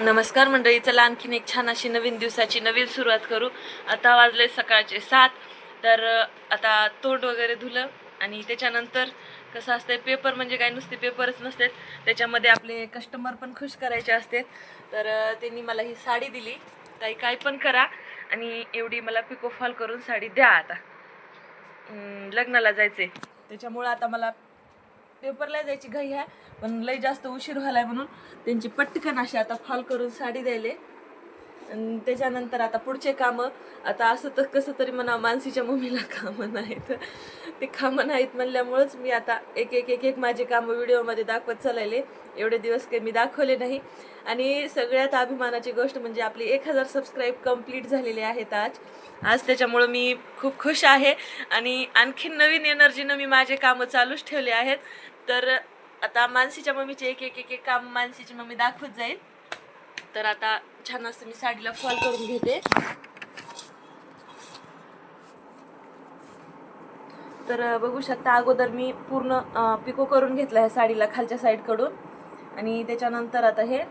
नमस्कार मंडळी चला आणखीन एक छान अशी नवीन दिवसाची नवीन सुरुवात करू. आता वाजले सकाळचे सात तर आता तोंड वगैरे धुलं आणि त्याच्यानंतर कसं असतंय पेपर म्हणजे काय नुसते पेपरच नसतात त्याच्यामध्ये आपले कस्टमर पण खुश करायचे असते तर त्यांनी मला ही साडी दिली. ताई काय पण करा आणि एवढी मला पिको फॉल करून साडी द्या आता. लग्नाला जायचे त्याच्यामुळं आता मला पेपरला जायची घाई आहे पण लई जास्त उशीर व्हायलाय म्हणून त्यांची पटकन अशी आता फॉल करून साडी द्यायले. त्याच्यानंतर आता पुढचे कामं आता असं तर कसं तरी म्हणा मानसीच्या मम्मीला कामं नाहीत. ते कामं नाहीत म्हणल्यामुळंच मी आता एक एक एक एक माझे कामं व्हिडिओमध्ये दाखवत चालले. एवढे दिवस काही मी दाखवले नाही. आणि सगळ्यात अभिमानाची गोष्ट म्हणजे आपली एक हजार सबस्क्राईब कंप्लीट झालेले आहेत आज. आज त्याच्यामुळं मी खूप खुश आहे. आणि आणखीन नवीन एनर्जीनं मी माझे कामं चालूच ठेवले आहेत. तर आता मानसीच्या मम्मीचे एक एक एक एक काम मानसीची मम्मी दाखवत जाईल. तर आता छान असं मी साडीला फॉल करून घेते. तर बघू शकता अगोदर मी पूर्ण पिको करून घेतला आहे साडीला खालच्या साईडकडून. आणि त्याच्यानंतर आता हे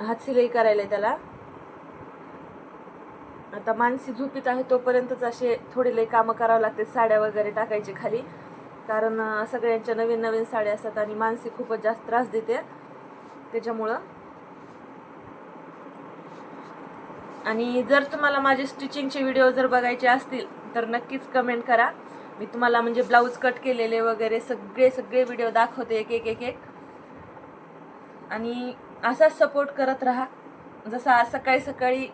हात सिलाई करायला आहे त्याला. आता मानसी झोपीत आहे तोपर्यंतच असे थोडे लई कामं करावं लागते साड्या वगैरे टाकायचे खाली. कारण सगळ्यांच्या नवीन नवीन साड्या असतात आणि मानसी खूपच जास्त त्रास देते त्याच्यामुळं. आणि जर तुम्हाला माझे स्टिचिंगचे व्हिडिओ जर बघायचे असतील तर नक्कीच कमेंट करा. मी तुम्हाला म्हणजे ब्लाऊज कट केलेले वगैरे सगळे सगळे व्हिडिओ दाखवते एक एक एक एक. आणि असाच सपोर्ट करत राहा. जसा आज सकाळी सकाळी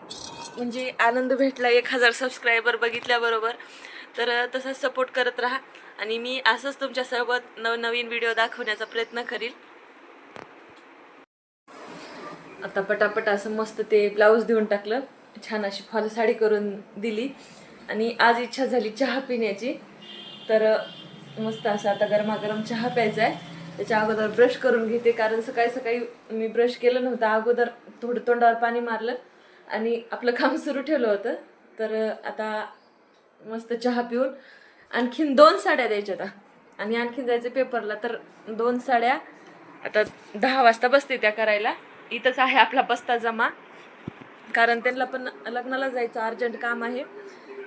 म्हणजे आनंद भेटला एक हजार सबस्क्रायबर बघितल्याबरोबर तर तसाच सपोर्ट करत राहा. आणि मी असंच तुमच्यासोबत नवनवीन व्हिडिओ दाखवण्याचा प्रयत्न करील. आता पटापट असं मस्त ते ब्लाऊज देऊन टाकलं. छान अशी फॉल साडी करून दिली. आणि आज इच्छा झाली चहा पिण्याची. तर मस्त असं आता गरमागरम चहा प्यायचा आहे त्याच्या अगोदर ब्रश करून घेते. कारण सकाळी सकाळी मी ब्रश केलं नव्हतं. अगोदर थोडं तोंडावर पाणी मारलं. आणि आपलं काम सुरू ठेवलं होतं. तर आता मस्त चहा पिऊन आणखीन दोन साड्या द्यायच्या आता. आणि आणखीन जायचं पेपरला. तर दोन साड्या आता दहा वाजता बसते त्या करायला. इथंच आहे आपला बस्ता जमा. कारण त्यांना पण लग्नाला जायचं अर्जंट काम आहे.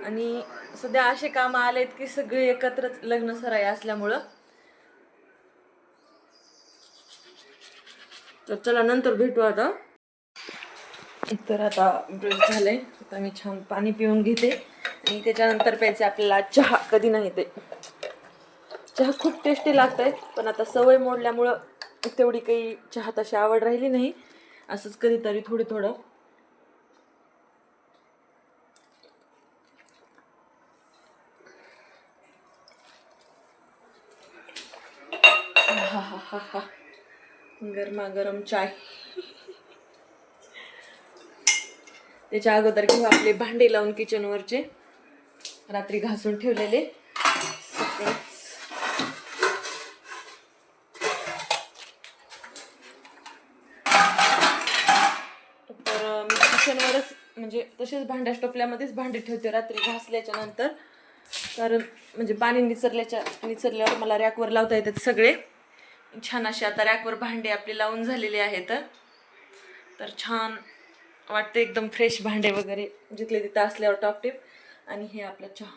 आणि सध्या असे काम आलेत की सगळे एकत्रच लग्न सराई असल्यामुळं. तर चला नंतर भेटू आता. तर आता ब्रेक झालंय. आता मी छान पाणी पिऊन घेते. आणि त्याच्यानंतर प्यायचे आपल्याला चहा. कधी नाही ते. चहा खूप टेस्टी लागत आहे पण आता सवय मोडल्यामुळं तेवढी काही चहा तशी आवड राहिली नाही. असंच कधीतरी थोडं थोडं. हा हा. गरमागरम चाय. त्याच्या अगोदर घेऊ आपले भांडे लावून किचनवरचे रात्री घासून ठेवलेले. तर मी किचनवरच म्हणजे तसेच भांड्या टोपल्यामध्येच भांडे ठेवते रात्री घासल्याच्या नंतर. कारण म्हणजे पाणी निचरल्याच्या निचरल्यावर मला रॅकवर लावता येतात सगळे. छान अशी आता रॅकवर भांडे आपली लावून झालेली आहेत. तर छान वाटते एकदम फ्रेश भांडे वगैरे जिथले तिथं असल्यावर टॉप टिप आणि हे आपला चहा.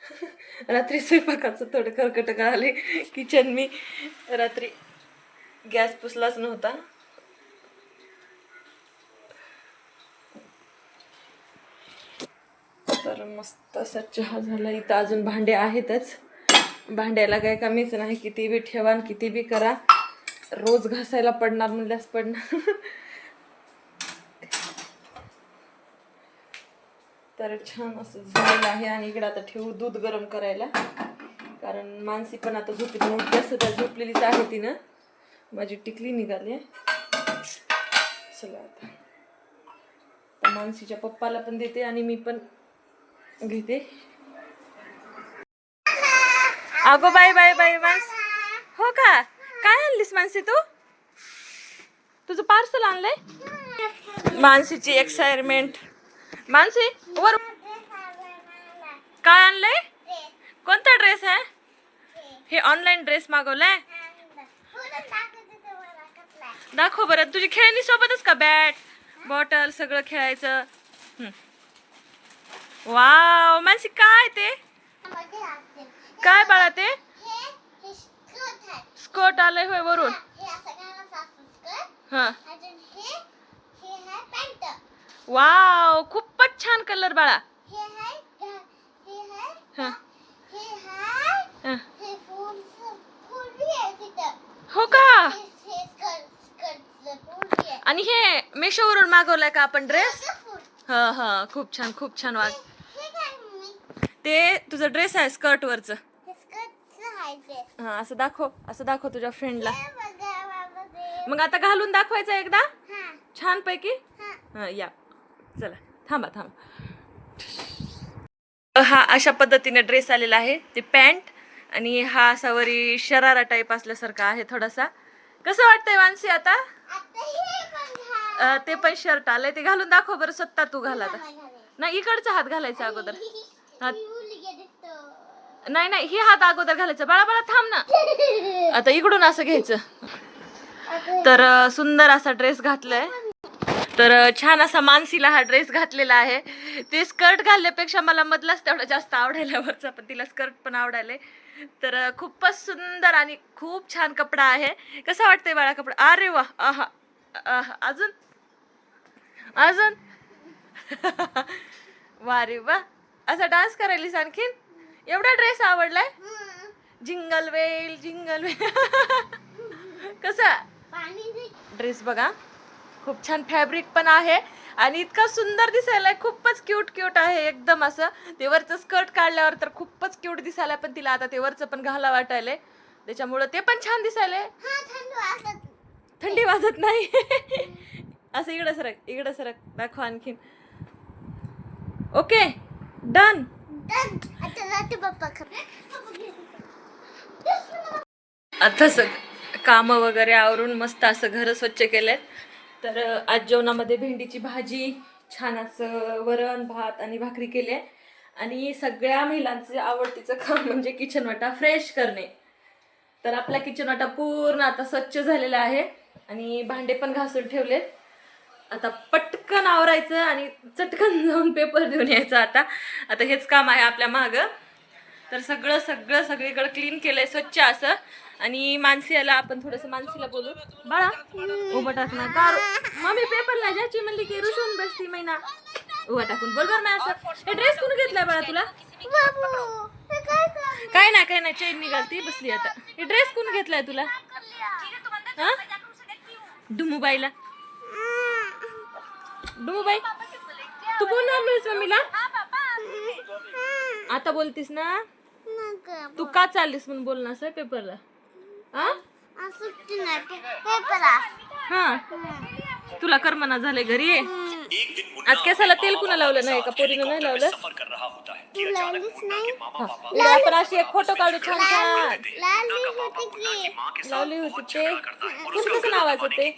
रात्री स्वयंपाकाचं थोडं खरकट आले किचन मी रात्री गॅस पुसलाच नव्हता. तर मस्त असा चहा झाला. इथं अजून भांडे आहेतच. भांड्याला काय कमीच नाही किती बी ठेवा आणि किती बी करा. रोज घासायला पडणार म्हणल्यास पडणार तर छान असं झालेलं आहे आणि इकडे आता ठेवू दूध गरम करायला. कारण मानसी पण आता झोपली मोठी असं त्या झोपलेलीच आहे तिनं. माझी टिकली निघाली आहे. चला आता. मानसीच्या पप्पाला पण देते आणि मी पण घेते. अगो बाय बाय बाय मानस हो का? काय आणलीस मानसी तू? तुझं पार्सल आणलंय? मानसीची एक्सायरमेंट मानसी वर काय आणलंय? कोणता ड्रेस आहे? हे ऑनलाईन ड्रेस मागवलाय? दाखव बरं. तुझी खेळणी सोबतच का? बॅट बॉटल सगळं खेळायचं. वाव मानसी काय ते? काय बाळा ते. स्कर्ट आलंय होय वरून हे. हा हे हे. वाव खूपच छान कलर बाळा हे हे हा हे हं. हे. हो का. आणि हे मेशोवरून मागवलाय का आपण ड्रेस. हा हा खूप छान खूप छान वाग मम्मी? ते तुझं ड्रेस आहे स्कर्ट वरच हे असं दाखव असं दाखव तुझ्या फ्रेंडला. मग आता घालून दाखवायचं एकदा? छान पैकी या. चला थांबा थांबा. हा अशा पद्धतीने ड्रेस आलेला आहे. ते पॅन्ट आणि हा असा वरी शरारा टाईप असल्यासारखा आहे थोडासा. कसं वाटतंय मानसी आता? ते पण शर्ट आलंय. ते घालून दाखव बरं स्वतः तू घाल नाही इकडचा हात घालायचा अगोदर. नाही नाही ही हात अगोदर घालायचं. बाळा बाळा थांब ना. आता इकडून असं घ्यायचं. तर सुंदर असा ड्रेस घातलाय. तर छान असा मानसीला हा ड्रेस घातलेला आहे. ते स्कर्ट घालण्यापेक्षा मला मधलाच तेवढा जास्त आवडायला वरचा पण तिला स्कर्ट पण आवडायला. तर खूपच सुंदर आणि खूप छान कपडा आहे. कसा वाटतंय बाळा कपडा? अरे वा आहा. अजून? अजून? वा रे वा. असा डान्स करायलीस आणखीन? एवढा dress आवडलाय. Jingle bell jingle bell. कसा. ड्रेस बघा. खूप छान फॅब्रिक पण आहे आणि इतका सुंदर दिसायला खूपच क्यूट क्यूट आहे एकदम असं. ते वरचं स्कर्ट काढल्यावर तर खूपच क्यूट दिसायला पण तिला आता ते वरचं पण घाला वाटायलंय. त्याच्यामुळं ते पण छान दिसायलंय. हा थंड वाजत. नाही. असं इकडं सरक इकडं सरक. दाखव आणखीन. Okay done. आता सग कामं वगैरे आवरून मस्त असं घर स्वच्छ केलेत. तर आज जेवणामध्ये भेंडीची भाजी छान असं वरण भात आणि भाकरी केली आहे आणि सगळ्या महिलांचं आवडतीचं काम म्हणजे किचन वाटा फ्रेश करणे. तर आपला किचन वाटा पूर्ण आता स्वच्छ झालेला आहे. आणि भांडे पण घासून ठेवलेत. आता पटकन आवरायचं आणि चटकन जाऊन पेपर देऊन यायचं आता. आता हेच काम आहे आपल्या मागं. तर सगळं सगळं सगळीकडं क्लीन केलंय स्वच्छ असं. आणि मानसीला आपण थोडंसं मानसीला बोलू. बाळा उभं टाकणार ना. कार मम्मी पेपरला ज्याची म्हणली की रुसून बसती महिना उभा टाकून बोल बर ना असं. हे ड्रेस कोण घेतलाय बाळा तुला? काय काय ना काय ना चैन निघालती बसली आता. हे ड्रेस कोण घेतलाय तुला? हा? डुमूबाई तू बोलणार नाहीस मम्मीला? आता बोलतीस ना. तू का चाललीस म्हणून बोल ना असं पेपरला? हा. हा. तुला करमना झाले घरी? ये. आज केसाला तेल कुणा लावलं? नाही का? पोरीनं नाही लावलं? तू नाही. उद्या आपण अशी एक फोटो काढू छान छान. लावली होती की लावली होती ते.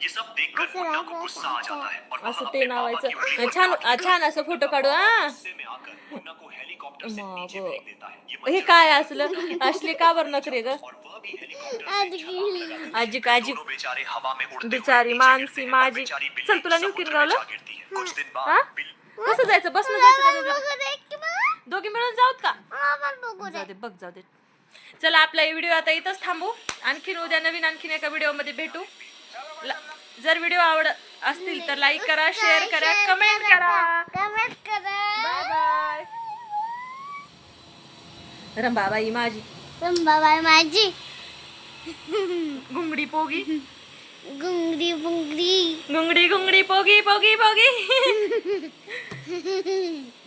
कोण कसं नावाचं ते असं लावलं. असं ते नावायचं छान छान असं फोटो काढू हा। हे। काय असलं? असले का बरं नखरे ग? आज गेली. आजी काजी बिचारी मानसी माझी चल तुला निवकीन गावलं? हा। कसं जायचं बसनं जायचं का दोघं? की मिळून जाऊत का? बघू. जाऊ दे. बघ जाऊ दे चला आपला व्हिडिओ आता इथंच थांबू. आणखीन उद्या नवीन आणखीन एका व्हिडिओमध्ये भेटू. ला- जर व्हिडिओ आवड असतील तर लाईक करा शेअर करा कमेंट करा कमेंट करा. बाय बाय रंबाबाई माझी. बाबा माझी. घुंगडी पोगी. गुंगडी बुंगडी. घुंगडी घुंगडी पोगी पोगी पोगी.